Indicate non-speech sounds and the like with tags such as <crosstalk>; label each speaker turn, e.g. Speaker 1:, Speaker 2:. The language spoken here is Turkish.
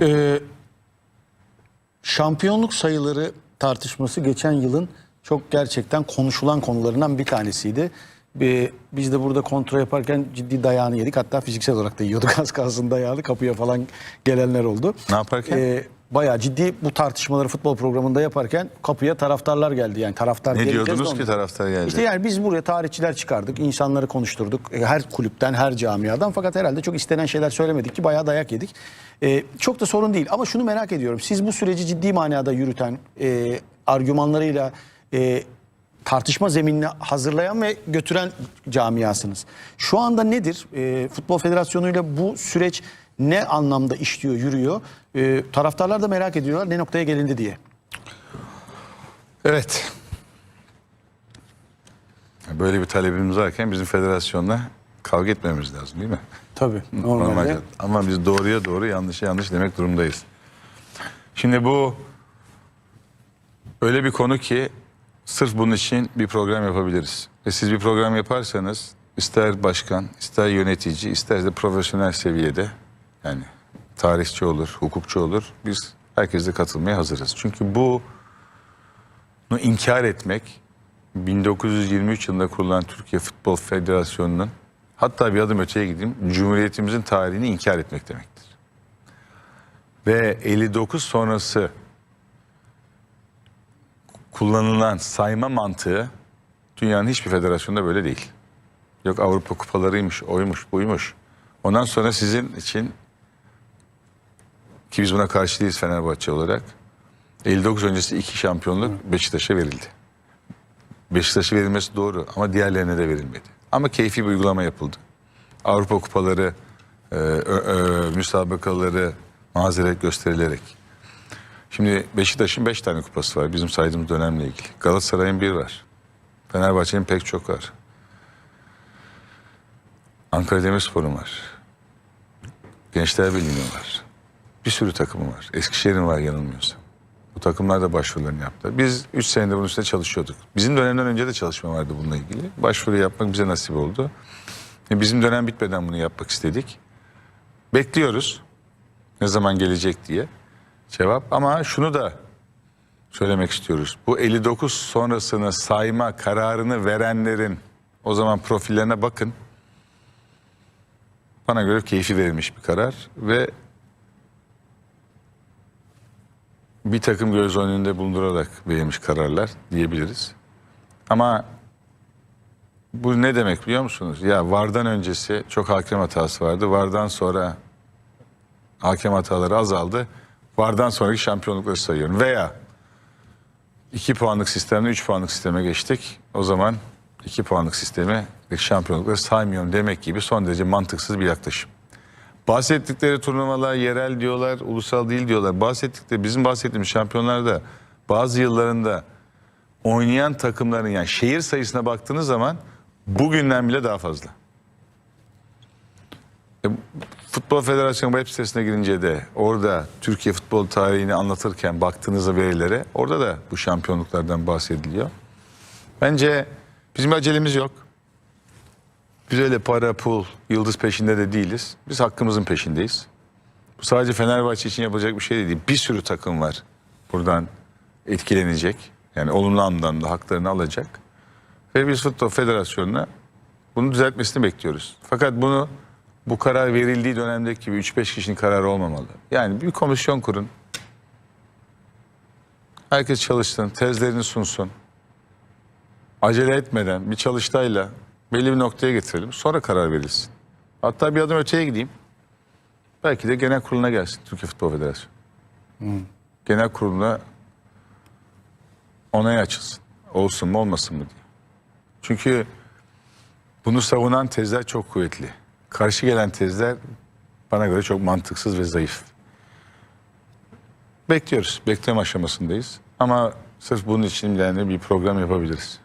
Speaker 1: Ee, şampiyonluk sayıları tartışması geçen yılın çok gerçekten konuşulan konularından bir tanesiydi. Ee, biz de burada kontrol yaparken ciddi dayağını yedik. Hatta fiziksel olarak da yiyorduk <laughs> az kalsın dayağını. Kapıya falan gelenler oldu.
Speaker 2: Ne yaparken?
Speaker 1: Ee, bayağı ciddi bu tartışmaları futbol programında yaparken kapıya taraftarlar geldi. Yani taraftar
Speaker 2: Ne diyordunuz ki taraftar geldi?
Speaker 1: İşte yani biz buraya tarihçiler çıkardık, insanları konuşturduk. E, Her kulüpten, her camiadan fakat herhalde çok istenen şeyler söylemedik ki bayağı dayak yedik. E, çok da sorun değil ama şunu merak ediyorum. Siz bu süreci ciddi manada yürüten, e, argümanlarıyla e, tartışma zeminini hazırlayan ve götüren camiasınız. Şu anda nedir? E, Futbol Federasyonu ile bu süreç ne anlamda işliyor, yürüyor? E, taraftarlar da merak ediyorlar ne noktaya gelindi diye.
Speaker 2: Evet. Böyle bir talebimiz varken bizim federasyonla kavga etmemiz lazım değil mi?
Speaker 1: Tabii.
Speaker 2: Normalde. Ama biz doğruya doğru yanlışa yanlış demek durumdayız. Şimdi bu öyle bir konu ki sırf bunun için bir program yapabiliriz. Ve siz bir program yaparsanız ister başkan, ister yönetici, ister de profesyonel seviyede yani tarihçi olur, hukukçu olur. Biz herkesle katılmaya hazırız. Çünkü bu bunu inkar etmek 1923 yılında kurulan Türkiye Futbol Federasyonu'nun hatta bir adım öteye gideyim Cumhuriyetimizin tarihini inkar etmek demektir. Ve 59 sonrası kullanılan sayma mantığı dünyanın hiçbir federasyonunda böyle değil. Yok Avrupa kupalarıymış, oymuş, buymuş. Ondan sonra sizin için ki biz buna karşı değiliz Fenerbahçe olarak 59 öncesi iki şampiyonluk Beşiktaş'a verildi. Beşiktaş'a verilmesi doğru ama diğerlerine de verilmedi. Ama keyfi bir uygulama yapıldı. Avrupa kupaları, e, ö, müsabakaları mazeret gösterilerek. Şimdi Beşiktaş'ın 5 tane kupası var bizim saydığımız dönemle ilgili. Galatasaray'ın bir var. Fenerbahçe'nin pek çok var. Ankara Demirspor'un var. Gençler Birliği'nin var. Bir sürü takımı var. Eskişehir'in var yanılmıyorsam. Bu takımlar da başvurularını yaptı. Biz 3 senedir bunun üstüne çalışıyorduk. Bizim dönemden önce de çalışma vardı bununla ilgili. Başvuru yapmak bize nasip oldu. E, Bizim dönem bitmeden bunu yapmak istedik. Bekliyoruz. Ne zaman gelecek diye cevap. Ama şunu da söylemek istiyoruz. Bu 59 sonrasını sayma kararını verenlerin o zaman profillerine bakın. Bana göre keyfi verilmiş bir karar ve bir takım göz önünde bulundurarak verilmiş kararlar diyebiliriz. Ama bu ne demek biliyor musunuz? Ya vardan öncesi çok hakem hatası vardı. Vardan sonra hakem hataları azaldı. Vardan sonraki şampiyonlukları sayıyorum. Veya 2 puanlık sistemden 3 puanlık sisteme geçtik. O zaman 2 puanlık sistemi şampiyonlukları saymıyorum demek gibi son derece mantıksız bir yaklaşım. Bahsettikleri turnuvalar yerel diyorlar, ulusal değil diyorlar. Bahsettikleri bizim bahsettiğimiz şampiyonlarda bazı yıllarında oynayan takımların yani şehir sayısına baktığınız zaman bugünden bile daha fazla. E, Futbol Federasyonu web sitesine girince de orada Türkiye futbol tarihini anlatırken baktığınızda verilere orada da bu şampiyonluklardan bahsediliyor. Bence bizim acelemiz yok. Biz öyle para, pul, yıldız peşinde de değiliz. Biz hakkımızın peşindeyiz. Bu sadece Fenerbahçe için yapılacak bir şey değil. Bir sürü takım var buradan etkilenecek. Yani olumlu anlamda haklarını alacak. Ve biz Futbol Federasyonu'na bunu düzeltmesini bekliyoruz. Fakat bunu bu karar verildiği dönemdeki gibi 3-5 kişinin kararı olmamalı. Yani bir komisyon kurun. Herkes çalışsın, tezlerini sunsun. Acele etmeden bir çalıştayla belli bir noktaya getirelim. Sonra karar verilsin. Hatta bir adım öteye gideyim. Belki de genel kuruluna gelsin Türkiye Futbol Federasyonu. Genel kuruluna onay açılsın. Olsun mu olmasın mı diye. Çünkü bunu savunan tezler çok kuvvetli. Karşı gelen tezler bana göre çok mantıksız ve zayıf. Bekliyoruz. Bekleme aşamasındayız. Ama sırf bunun için yani bir program yapabiliriz.